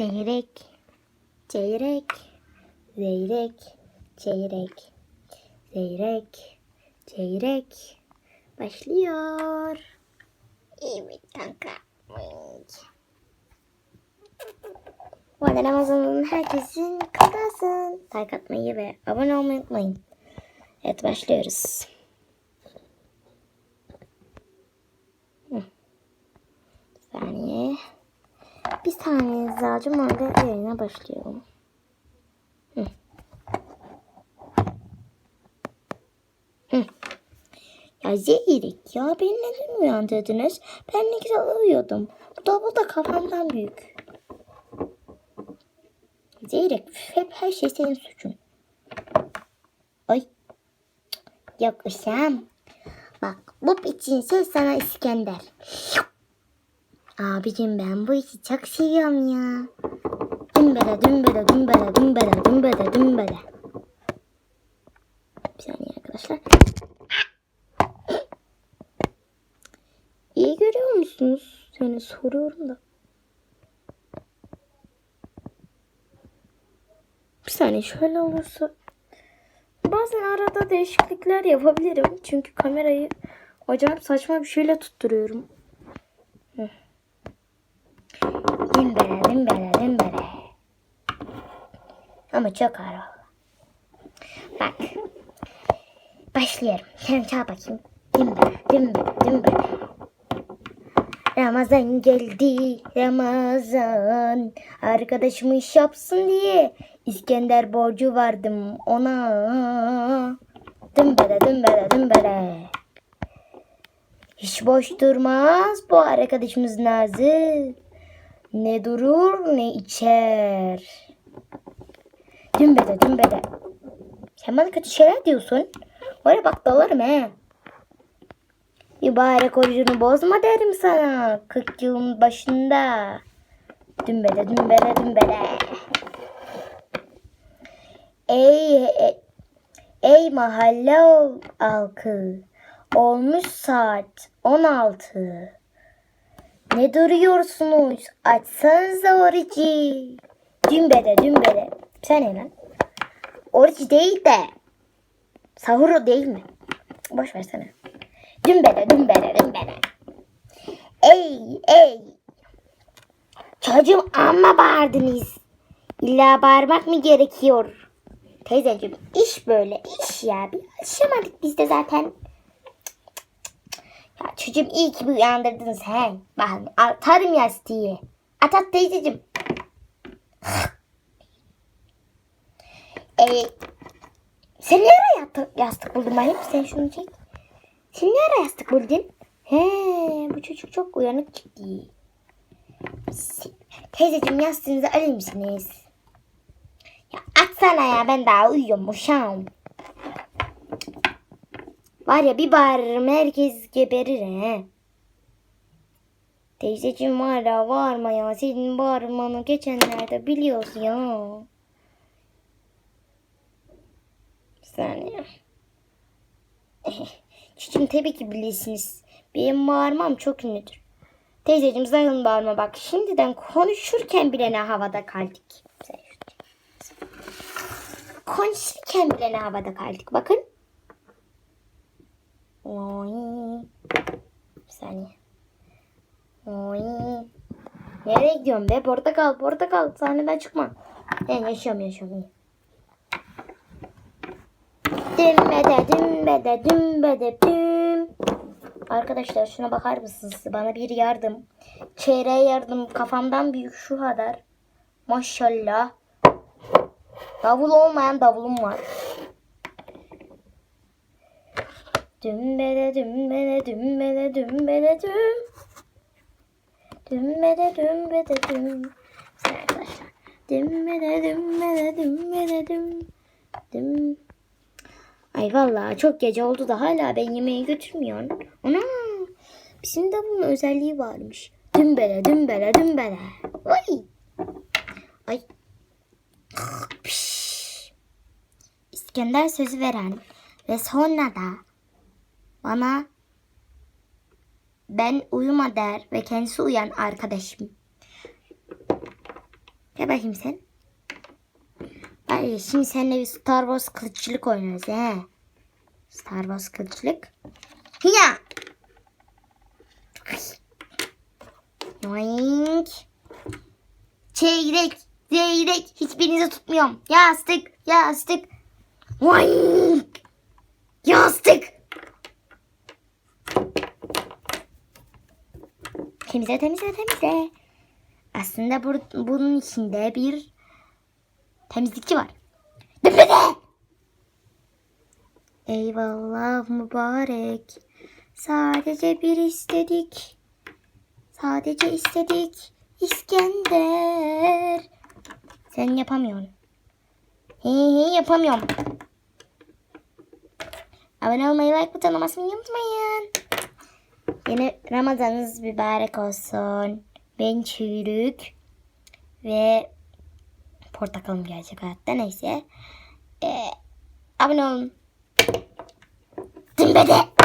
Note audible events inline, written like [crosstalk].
Zeyrek, çeyrek, zeyrek, çeyrek, zeyrek, çeyrek. Başlıyor. Evet kanka. Bu arada Ramazan'ın herkesin kutlasın. Like atmayı ve abone olmayı unutmayın. Evet başlıyoruz. Bir saniye. Bir saniye alacağım orada yayına başlıyorum. Ya Zeyrek ya beni neden uyandırdınız? Ben ne güzel uyuyordum. Bu davul da kafamdan büyük. Zeyrek hep her şey senin suçun. Ay. Yok Hüsam. Bak bu içinse sana İskender. Abicim ben bu işi çok seviyorum ya. Dümbele dümbele dümbele dümbele dümbele dümbele. Bir saniye arkadaşlar. İyi görüyor musunuz? Yani soruyorum da. Bir saniye şöyle olursa. Bazen arada değişiklikler yapabilirim. Çünkü kamerayı acayip saçma bir şeyle tutturuyorum. Hı. Dimbere dimbere dimbere. Ama çok ağır oldu. Bak. Başlıyorum. Sen çal bakayım. Dimbere dimbere dimbere. Ramazan geldi Ramazan Arkadaşım iş yapsın diye İskender borcu vardım ona Dümbele dümbele dümbele Hiç boş durmaz bu arkadaşımız Nazır Ne durur ne içer Dümbele dümbele Sen bana kötü şeyler diyorsun Oraya bak dalarım he Mübarek orucunu bozma derim sana. 40 yılın başında. Dümbele dümbele dümbele. Ey, ey, ey mahalle halkı. Olmuş saat 16. Ne duruyorsunuz? Açsanıza orucu. Dümbele dümbele. Sen ne lan? Oruç değil de. Sahuru değil mi? Boş versene. Dümbele dümbele dümbele. Ey ey. Çocuğum amma bağırdınız. İlla bağırmak mı gerekiyor? Teyzeciğim iş böyle iş ya. Bir alışamadık biz de zaten. Çocuğum iyi ki bir uyandırdınız he. Bakın atarım yastığı. At at teyzeciğim. Ey, sen ne ara yastık, yastık buldun bakayım? Sen şunu çek. Sen ne ara yastık buldun? He, bu çocuk çok uyanık. Si- Teyzeciğim yastığınızı alır mısınız? Ya atsana ya ben daha uyuyorum uşağım. Var ya bir bağırırım herkes geberir he. Teyzeciğim var ya bağırma ya. Senin bağırmanı geçenlerde biliyorsun ya. Bir saniye. [laughs] Çocuğum tabii ki bilirsiniz. Benim bağırmam çok ünlüdür. Teyzeciğim sakın bağırma bak. Şimdiden konuşurken bile ne havada kaldık. Konuşurken bile ne havada kaldık. Bakın. Oy. Bir saniye. Oy. Nereye gidiyorsun be? Portakal, portakal. Sahneden çıkma. He, yaşıyorum, yaşıyorum. iyi. Dümbede dümbede dümbede düm. Arkadaşlar şuna bakar mısınız? Bana bir yardım. Çeyreğe yardım. Kafamdan büyük şu kadar. Maşallah. Davul olmayan davulum var. Dümbede dümbede dümbede dümbede düm. Dümbede dümbede düm. Arkadaşlar. Dümbede dümbede dümbede düm. Düm. Ay vallahi çok gece oldu da hala ben yemeğe götürmüyor. Ana bizim de bunun özelliği varmış. Dümbele dümbele dümbele. Ay. Ay. İskender sözü veren ve sonra da bana ben uyuma der ve kendisi uyan arkadaşım. Gel bakayım sen. Ay, şimdi seninle bir Star Wars kılıççılık oynarız he. Star Wars kılıççılık. Ya. Yoink. Çeyrek, zeyrek. Hiçbirinizi tutmuyorum. Yastık, yastık. Yoink. Yastık. Temizle, temizle, temizle. Aslında bur- bunun içinde bir temizlikçi var. Dümdüze! Eyvallah mübarek. Sadece bir istedik. Sadece istedik. İskender. Sen yapamıyorsun. He he yapamıyorum. Abone olmayı, like butonuna basmayı unutmayın. Yeni Ramazanınız mübarek olsun. Ben çürük ve portakalım gelecek hayatta neyse. Ee, abone olun. Dümbede.